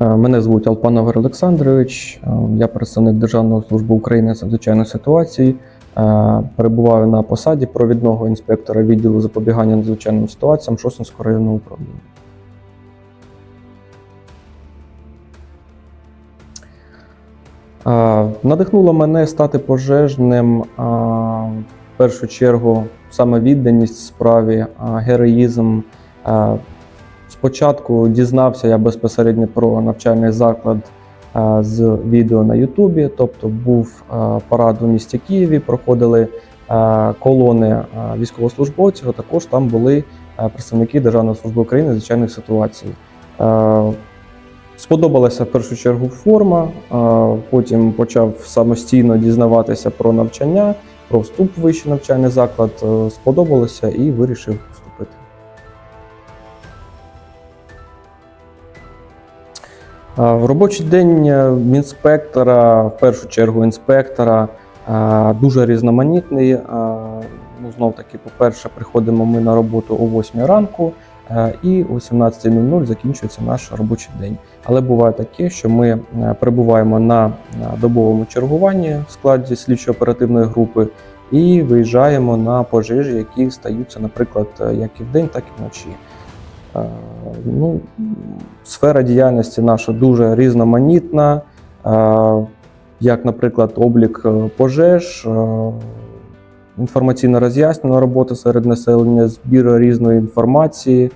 Е, Мене звуть Алпанов Олександрович. Е, Я представник Державної служби України з надзвичайних ситуацій. Е, Перебуваю на посаді провідного інспектора відділу запобігання надзвичайним ситуаціям Шосинського районного управління. Надихнуло мене стати пожежним в першу чергу саме відданість справі, героїзм. Спочатку дізнався я безпосередньо про навчальний заклад е, з відео на Ютубі, тобто був е, парад у місті Києві, проходили е, колони військовослужбовців, а також там були представники Державної служби України звичайних ситуацій. Сподобалася в першу чергу форма, потім почав самостійно дізнаватися про навчання, про вступ в вищий навчальний заклад. Сподобалося і вирішив В робочий день е, інспектора, в першу чергу інспектора, е, дуже різноманітний. Е, Ну, знов таки, по-перше, приходимо ми на роботу о 8 ранку е, і о 17.00 закінчується наш робочий день. Але буває таке, що ми е, перебуваємо на добовому чергуванні в складі слідчо-оперативної групи і виїжджаємо на пожежі, які стаються, наприклад, е, як і вдень, так і вночі. Е, Ну, сфера діяльності наша дуже різноманітна, е, як, наприклад, облік е, пожеж, інформаційно роз'яснена робота серед населення, збір різної інформації,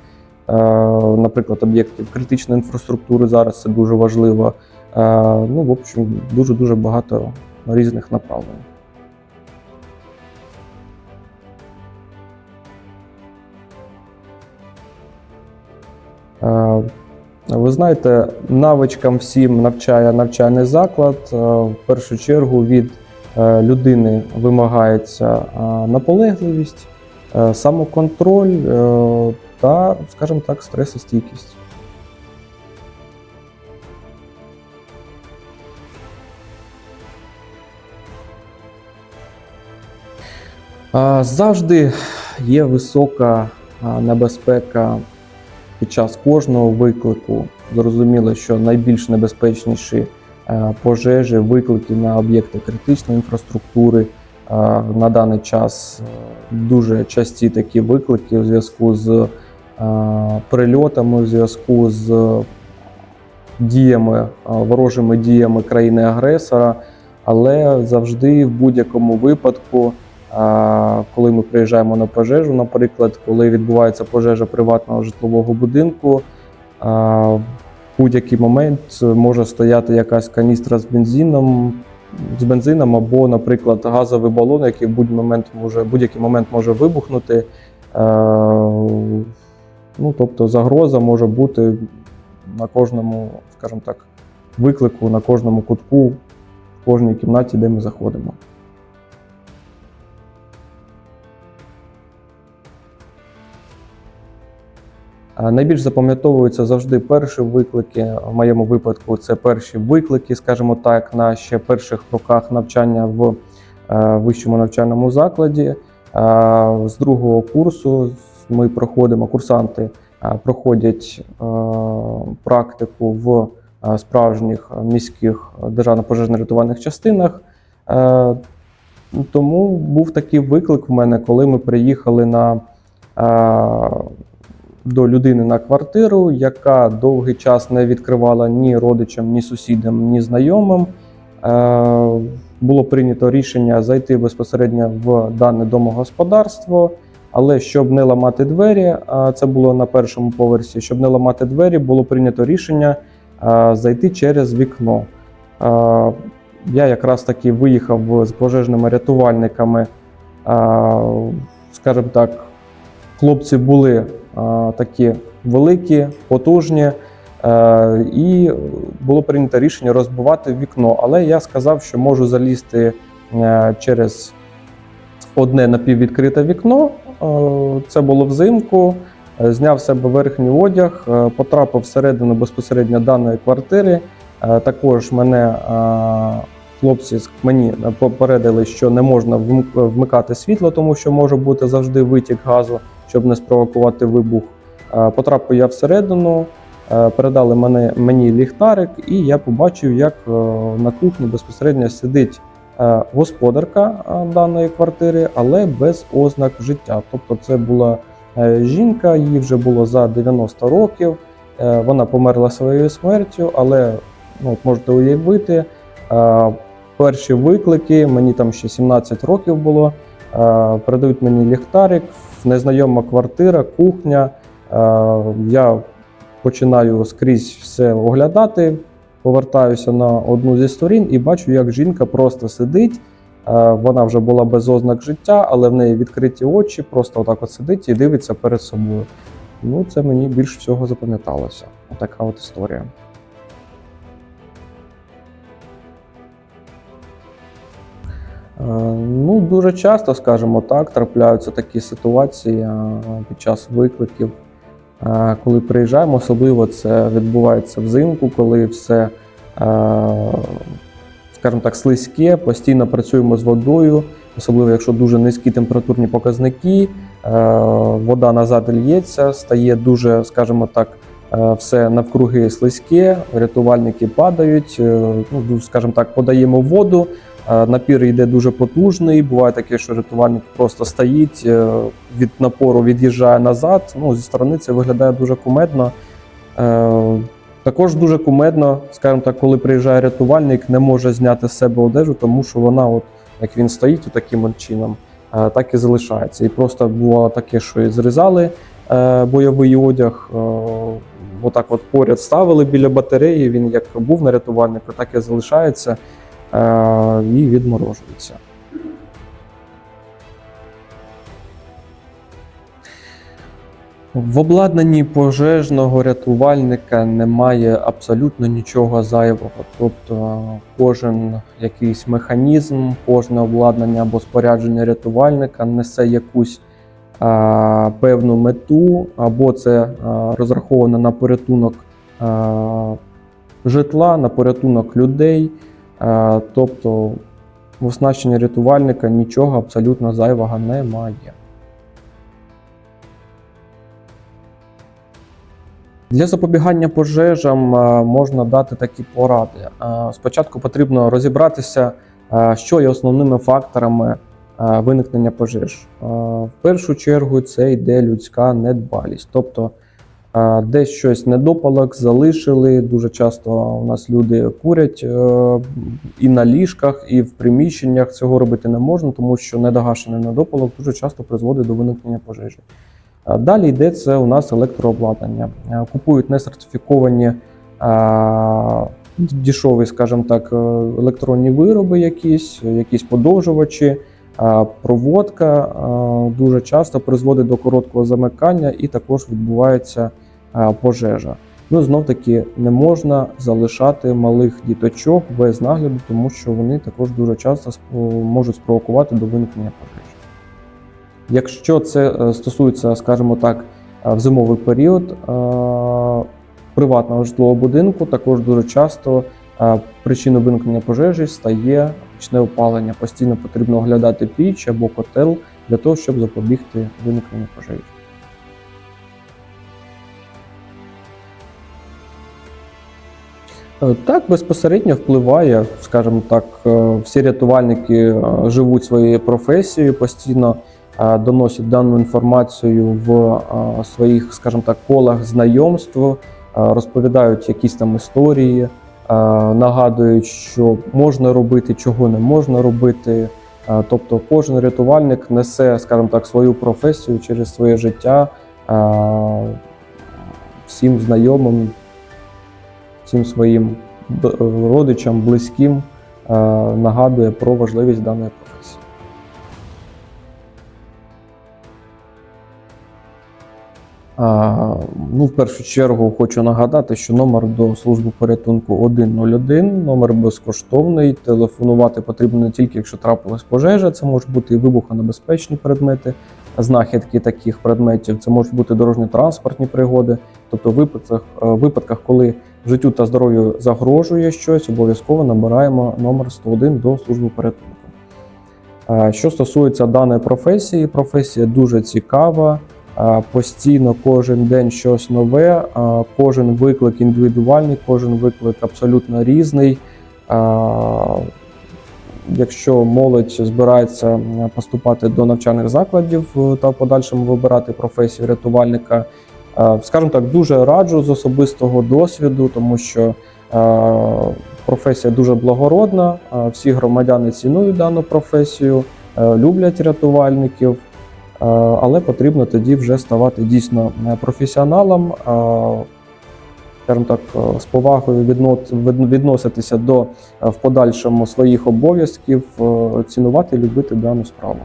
наприклад, об'єктів критичної інфраструктури зараз це дуже важливо. Ну, в общем, дуже дуже багато різних направлень. Ви знаєте, навичкам всім навчає навчальний заклад. Е, В першу чергу від е, людини вимагається е, наполегливість, е, самоконтроль е, та, скажімо так, стресостійкість. Е, Завжди є висока е, небезпека під час кожного виклику. Зрозуміло, що найбільш небезпечніші е, пожежі, виклики на об'єкти критичної інфраструктури. Е, На даний час е, дуже часті такі виклики у зв'язку з прильотами, у зв'язку з діями, ворожими діями країни-агресора. Але завжди в будь-якому випадку, коли ми приїжджаємо на пожежу, наприклад, коли відбувається пожежа приватного житлового будинку, в будь-який момент може стояти якась каністра з бензином, з бензином або, наприклад, газовий балон, який в будь-який момент може, будь-який момент може вибухнути. Ну, тобто загроза може бути на кожному, скажімо так, виклику, на кожному кутку, в кожній кімнаті, де ми заходимо. Найбільш запам'ятовуються завжди перші виклики. В моєму випадку це перші виклики, скажімо так, на ще перших роках навчання в е, вищому навчальному закладі. Е, З другого курсу ми проходимо, курсанти е, проходять практику в справжніх міських державно-пожежно-рятувальних частинах. Тому був такий виклик в мене, коли ми приїхали на до людини на квартиру, яка довгий час не відкривала ні родичам, ні сусідам, ні знайомим. Е, Було прийнято рішення зайти безпосередньо в дане домогосподарство, але щоб не ламати двері, а це було на першому поверсі. Щоб не ламати двері, було прийнято рішення е, зайти через вікно. Е, Я якраз таки виїхав з пожежними рятувальниками, е, скажімо так, хлопці були такі великі, потужні, е, і було прийнято рішення розбивати вікно. Але я сказав, що можу залізти е, через одне напіввідкрите вікно. Е, Це було взимку. Зняв себе верхній одяг, потрапив всередину безпосередньо даної квартири. Також мене хлопці мені попередили, що не можна вмик- вмикати світло, тому що може бути завжди витік газу, щоб не спровокувати вибух. Е, Потрапив я всередину, Е, Передали мене, мені ліхтарик, і я побачив, як е, на кухні безпосередньо сидить господарка даної квартири, але без ознак життя. Тобто, це була жінка, їй вже було за 90 років. Вона померла своєю смертю, але ну, от можете уявити, перші виклики, мені там ще 17 років було. е, Передають мені ліхтарик, незнайома квартира, кухня. Е, Я починаю скрізь все оглядати, повертаюся на одну зі сторін і бачу, як жінка просто сидить. Е, Вона вже була без ознак життя, але в неї відкриті очі, просто отак от сидить і дивиться перед собою. Ну, це мені більш всього запам'яталося. Така от історія. Ну, дуже часто, скажімо так, трапляються такі ситуації е, під час викликів, Е, коли приїжджаємо, особливо це відбувається взимку, коли все, е, скажімо так, слизьке, постійно працюємо з водою, особливо якщо дуже низькі температурні показники, е, вода назад лється, стає дуже, скажімо так, е, все навкруги слизьке, рятувальники падають, е, ну, скажімо так, подаємо воду. Е, Напір йде дуже потужний. Буває таке, що рятувальник просто стоїть е, від напору, від'їжджає назад. Ну, зі сторони це виглядає дуже кумедно. Е, Також дуже кумедно, скажімо так, коли приїжджає рятувальник, не може зняти з себе одежу, тому що вона, от як він стоїть таким чином, так і залишається. І просто було таке, що і зрізали бойовий одяг. Отак от поряд ставили біля батареї. Він як був на рятувальнику, так і залишається і відморожується. В обладнанні пожежного рятувальника немає абсолютно нічого зайвого. Тобто кожен якийсь механізм, кожне обладнання або спорядження рятувальника несе якусь а, певну мету, або це а, розраховано на порятунок а, житла, на порятунок людей. А, тобто в оснащенні рятувальника нічого абсолютно зайвого немає. Для запобігання пожежам е, можна дати такі поради. Е, Спочатку потрібно розібратися, е, що є основними факторами е, виникнення пожеж. Е, В першу чергу це йде людська недбалість. Тобто е, десь щось недопалок залишили. Дуже часто у нас люди курять е, і на ліжках, і в приміщеннях цього робити не можна, тому що недогашений недопалок дуже часто призводить до виникнення пожежі. Далі йде це у нас електрообладнання. Е, Купують несертифіковані а, дешеві, скажімо так, е, електронні вироби, якісь, якісь подовжувачі, проводка дуже часто призводить до короткого замикання і також відбувається пожежа. Ну, знов таки не можна залишати малих діточок без нагляду, тому що вони також дуже часто можуть спровокувати до виникнення пожежі. Якщо це е, стосується, скажімо так, е, в зимовий період е, приватного житлового будинку, також дуже часто причиною виникнення пожежі стає пічне опалення. Постійно потрібно оглядати піч або котел для того, щоб запобігти виникненню пожежі. Е, Так, безпосередньо впливає, скажімо так, е, всі рятувальники е, живуть своєю професією, постійно доносять дану інформацію в своїх, скажімо так, колах знайомств, розповідають якісь там історії, нагадують, що можна робити, чого не можна робити. Е, Тобто кожен рятувальник несе, скажімо так, свою професію через своє життя е, всім знайомим, всім своїм родичам, близьким е, нагадує про важливість даної професії. Ну, в першу чергу хочу нагадати, що номер до служби порятунку 101, номер безкоштовний. Телефонувати потрібно не тільки якщо трапилась пожежа, це можуть бути і вибухонебезпечні предмети, знахідки таких предметів, це можуть бути дорожньо-транспортні пригоди. Тобто, в випадках, е, випадках, коли життю та здоров'ю загрожує щось, обов'язково набираємо номер 101 до служби порятунку. Е, Що стосується даної професії, професія дуже цікава. Постійно кожен день щось нове, кожен виклик індивідуальний, кожен виклик абсолютно різний. Якщо молодь збирається поступати до навчальних закладів е, та в подальшому вибирати професію рятувальника, скажімо так, дуже раджу з особистого досвіду, тому що е, професія дуже благородна. Всі громадяни цінують дану професію, е, люблять рятувальників, але потрібно тоді вже ставати дійсно е, професіоналом. е, скажімо так, е, з повагою відно- відноситися до е, в подальшому своїх обов'язків, е, цінувати любити дану справу.